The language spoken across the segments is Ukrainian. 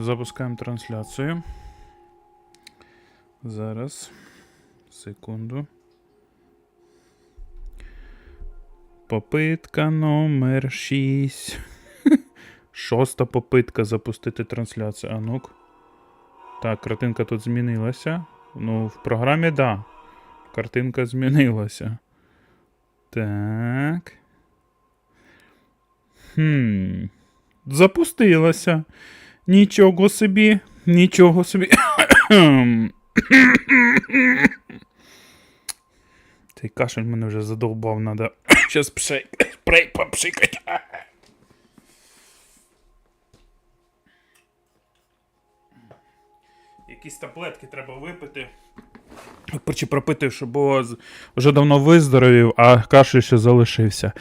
Запускаємо трансляцію. Зараз. Секунду. Попитка номер 6. Шоста попитка запустити трансляцію. А ну-ка. Так, картинка тут змінилася. Ну, в програмі, да. Картинка змінилася. Так. Хм. Запустилася. Нічого собі. Нічого собі. Цей кашель мене вже задовбав, надо. Щас пшей. Спрей попшикать. Якісь таблетки треба випити. Чи пропити, щоб бо вже давно виздоровів, а кашель ще залишився.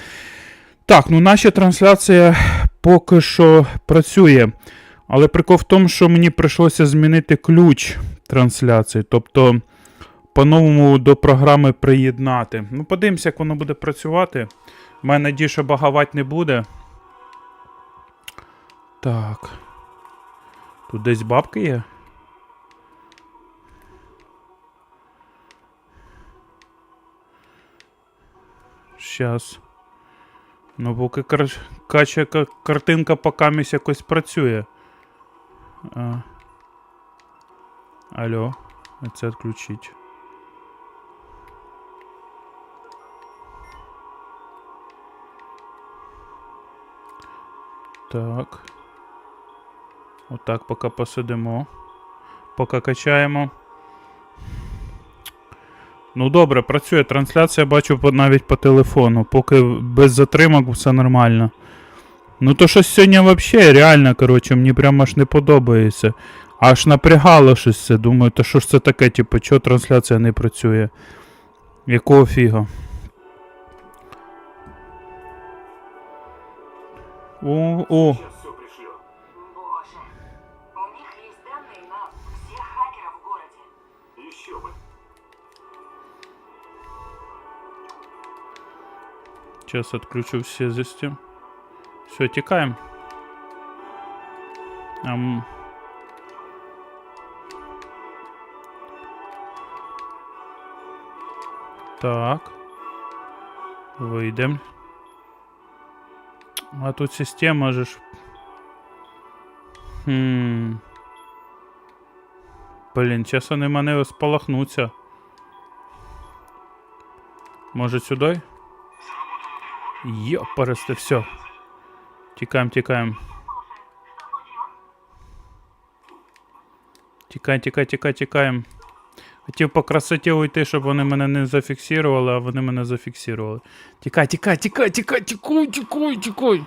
Так, ну наша трансляція поки що працює. Але прикол в тому, що мені прийшлося змінити ключ трансляції. Тобто по-новому до програми приєднати. Ну, подивимося, як воно буде працювати. У мене надію, що не буде. Так. Тут десь бабки є. Щас. Ну, поки кар... кача ка- картинка покамість якось працює. А. Алло, це відключить. Так. Отак поки посидимо. Поки качаємо. Ну добре, працює трансляція, бачу навіть по телефону. Поки без затримок все нормально. Ну то щось сьогодні взагалі реально, коротше, мені прямо аж не подобається. Аж напрягало щось це. Думаю, то що ж це таке, типу, чого трансляція не працює? Якого фіга? О, о. Сейчас все пришлю. Боже, у них есть данные на всех хакеров в городе. Еще бы. Сейчас отключу все системы. Все, текаем. Ам. Так. Вийдем. А тут система же ж. Хм. Блін, зараз вони мене спалахнуться. Може сюди? Ёпарасты, все. Тікаємо, тікаємо. Тікай, тікай, тікай, тікаємо. Хотів по красоті уйти, щоб вони мене не зафіксували, а вони мене зафіксували. Тікай, тікай, тікай, тікай, тікай, тікай, тікай.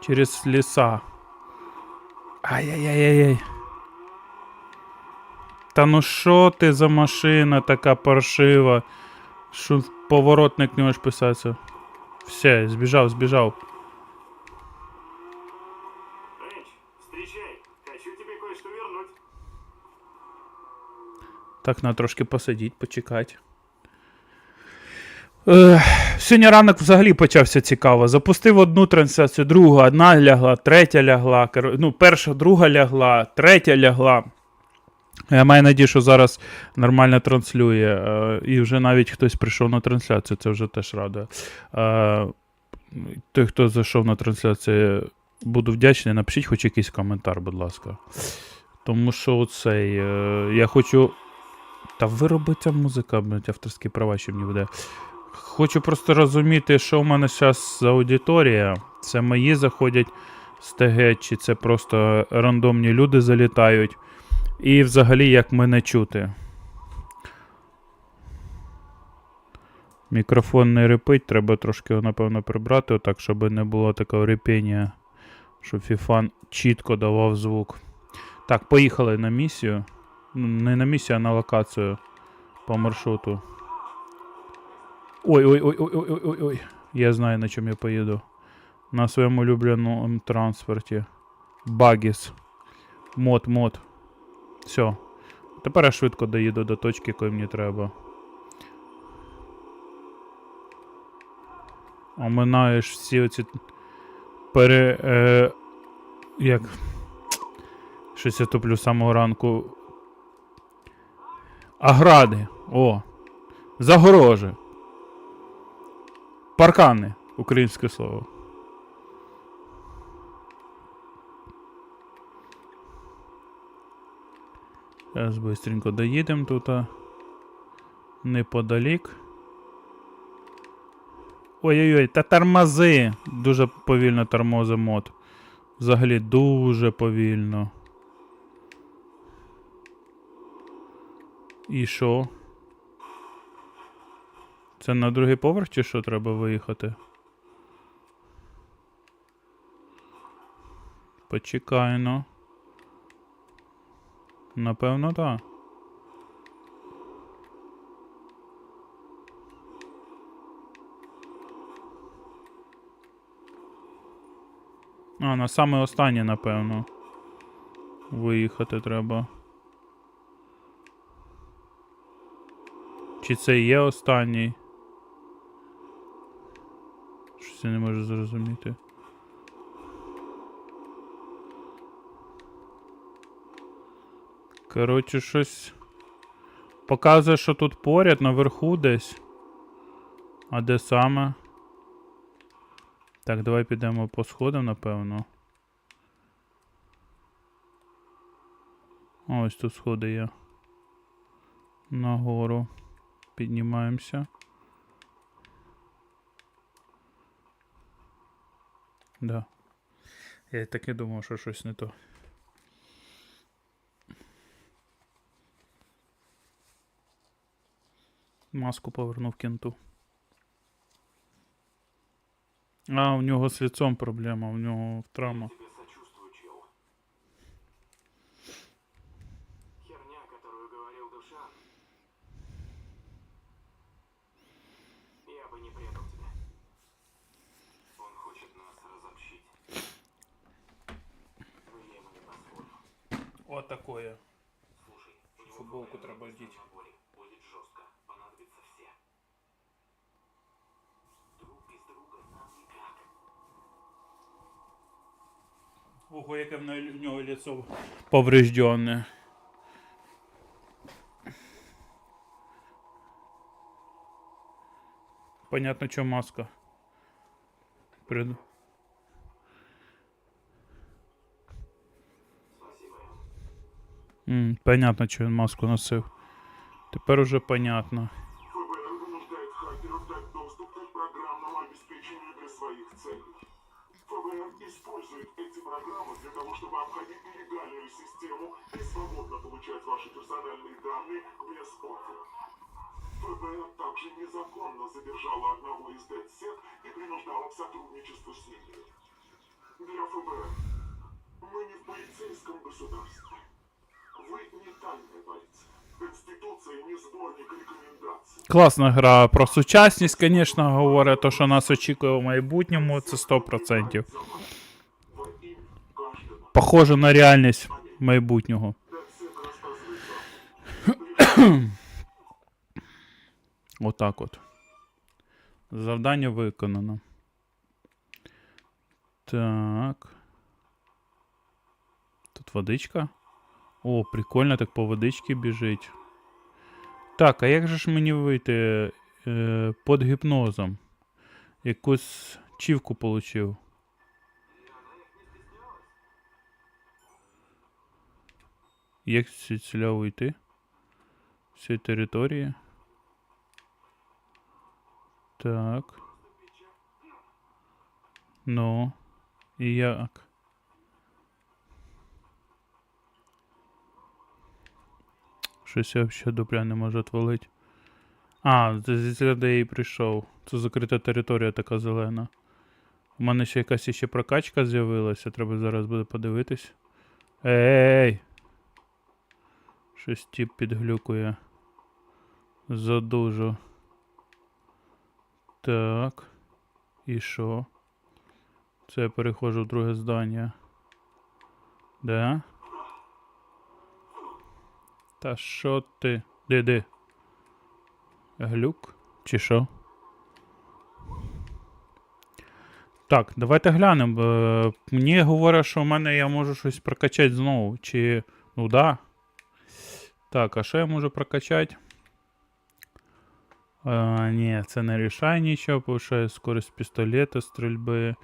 Через ліса. Ай-яй-яй-яй. Та ну що ти за машина така паршива? Що в поворотник не можеш писатися? Все, збіжав, збіжав. Рейндж, встречай. Хочу тебе кое-что вернуть. Так, треба трошки посидіти, почекати. Сьогодні ранок взагалі почався цікаво. Запустив одну трансляцію, другу, одна лягла, третя лягла. Ну, перша, друга лягла, третя лягла. Я маю надію, що зараз нормально транслює. е, І вже навіть хтось прийшов на трансляцію, це вже теж радує. Е, Той, хто зайшов на трансляцію, буду вдячний. Напишіть хоч якийсь коментар, будь ласка. Тому що цей. е, Я хочу. Та вироби ця музика, блядь, авторські права ще мені буде. Хочу просто розуміти, що в мене зараз за аудиторія. Це мої заходять з ТГ, чи це просто рандомні люди залітають. І взагалі як мене чути. Мікрофон не репить, треба трошки його, напевно, прибрати, отак, щоб не було такого репіння, щоб Фіфан чітко давав звук. Так, поїхали на місію. Ну, не на місію, а на локацію по маршруту. Ой, ой, ой, ой, ой, ой, ой, ой. Я знаю, на чому я поїду. На своєму улюбленому транспорті. Багіс. Мод, мод. Все. Тепер я швидко доїду до точки, якої мені треба. оминаєш всі оці пере. Е, як. Щось я туплю з самого ранку. Агради. О. Загорожі. Паркани. Українське слово. Зараз быстренько доїдемо тут. Неподалік. Ой-ой-ой, та тормози! Дуже повільно тормозить мод. Взагалі дуже повільно. І що? Це на другий поверх чи що треба виїхати? Почекай, ну. Напевно, так. А, на саме останнє, напевно. Виїхати треба. Чи це є останній? Щось я не можу зрозуміти. Коротше, щось. Показує, що тут поряд, наверху десь. А де саме? Так, давай підемо по сходам, напевно. Ось тут сходи є. Нагору. Піднімаємося. Да. Я так і думав, що щось не то. Маску повернув кенту. А, у нього з лицом проблема, у нього травма. Тебе сочувствую, чел. Херня, которую Ого, яке в нього лицо поврежденне. Понятно, що маска. Прид... Спасибо. М, понятно, що він маску носив. Тепер уже понятно. того, чтобы обходить нелегальную систему и свободно получать ваши персональные данные без ордера. ФБР также незаконно задержало одного из дедсек и принуждало к сотрудничеству с ними. Для ФБР мы не в полицейском государстве. Вы не тайная полиция. Конституция не сборник рекомендаций. Класна гра про сучасність, звісно, говорить, то, що нас очікує в майбутньому, це 100%. Похоже на реальність майбутнього. Отак от. Завдання виконано. Так. Тут водичка. О, прикольно, так по водичці біжить. Так, а як же ж мені вийти е, під гіпнозом? Якусь чівку получив. Як звідсіля уйти? З цієї території. Так. Ну. І як? Щось я взагалі дупля не можу отвалить. А, це звідси де я і прийшов. Це закрита територія така зелена. У мене ще якась ще прокачка з'явилася, треба зараз буде подивитись. Ей! Щось тип підглюкує. Задужу. Так. І що? Це я переходжу в друге здання. Да? Та що ти? Де? Глюк? Чи що? Так, давайте глянемо. Е, Мені говорять, що в мене я можу щось прокачати знову. Чи. Ну да. Так, а що я можу прокачати? А, ні, це не рішає нічого, повишає скорость пістолета, стрільби.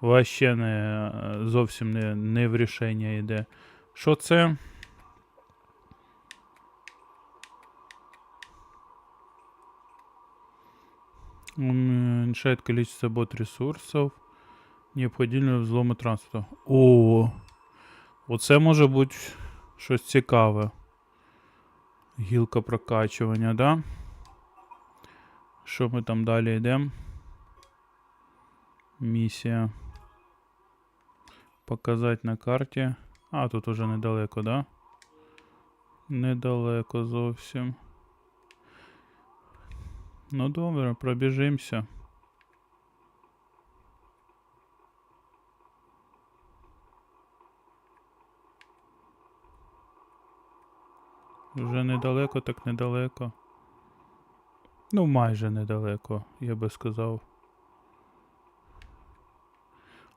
Вообще не, зовсім не, не в рішення йде. Що це? Уменьшает количество бот ресурсов, необхідного взлому транспорту. О, оце може бути щось цікаве. Гілка прокачування, да? Що ми там далі йдемо? Місія. Показати на карті. А, тут уже недалеко, да? Недалеко зовсім. Ну добре, пробіжимося. Вже недалеко, так недалеко. Ну, майже недалеко, я би сказав.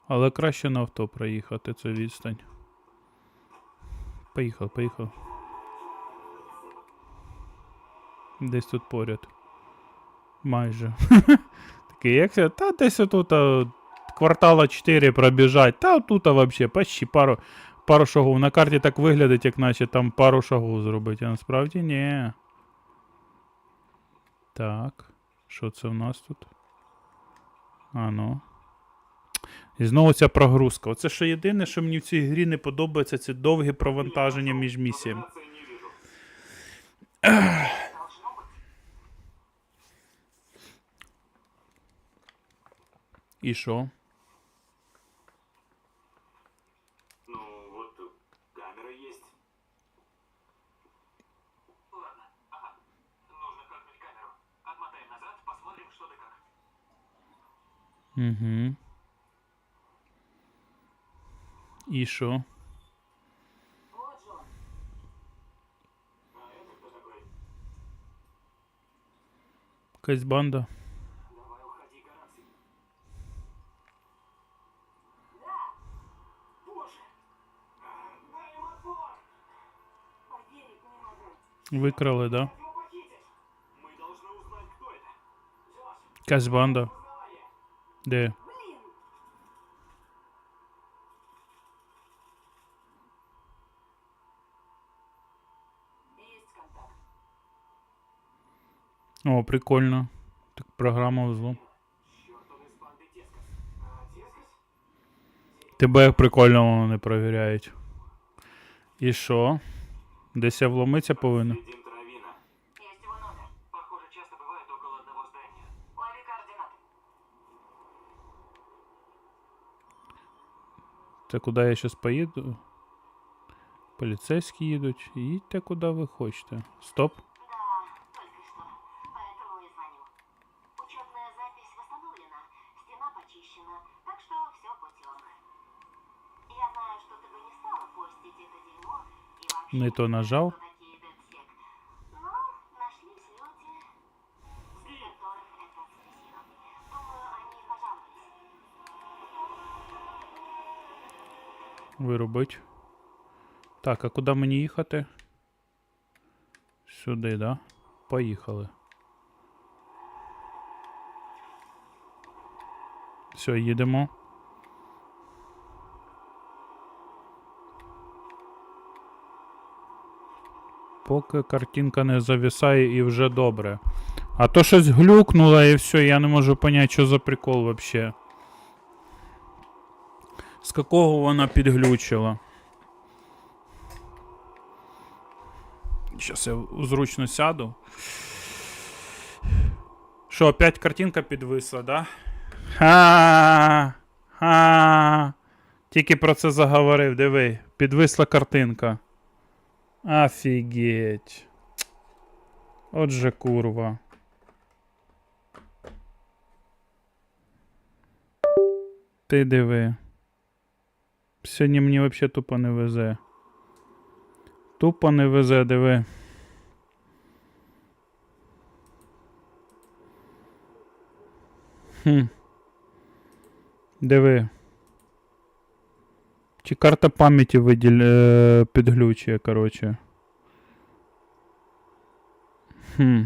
Але краще на авто проїхати цю відстань. Поїхав, поїхав. Десь тут поряд. Майже. Такий, як це? Та десь отут а, квартала 4 пробіжать. Та тут вообще почти пару, пару шагов. На карті так виглядить, як наче там пару шагов зробити. А насправді ні. Так. Що це в нас тут? А ну. І знову ця прогрузка. Оце що єдине, що мені в цій грі не подобається, це довгі провантаження між місіями. І що? Угу. І що? Вот же он. А это кто такой? Якась банда. Давай уходи, Гаранский. да? Его похитить! Мы должны узнать, кто это. Джош, Якась банда. узнавание. Де? Блин. Есть контакт. О, прикольно. Так програма взлом. Черт, он из банды Тескас. А, Тескас? Тебе як прикольно воно не провіряють. І що? Десь я вломитися повинен. Це куди я зараз поїду? Поліцейські їдуть. Їдьте куди ви хочете. Стоп. Да, только что. Виробить. Так, а куди мені їхати? Сюди, да? Поїхали. Все, їдемо. Поки картинка не зависає і вже добре. А то щось глюкнуло і все, я не можу поняти, що за прикол вообще. З какого вона підглючила? Зараз я зручно сяду. Що, опять картинка підвисла, да? Ха. Ха. Тільки про це заговорив, диви. Підвисла картинка. Офігеть. Отже, курва. Ти диви. Сьогодні мені взагалі тупо не везе. Тупо не везе, диви. Хм. Диви. Чи карта пам'яті виділ... е, підглючує, коротше. Хм.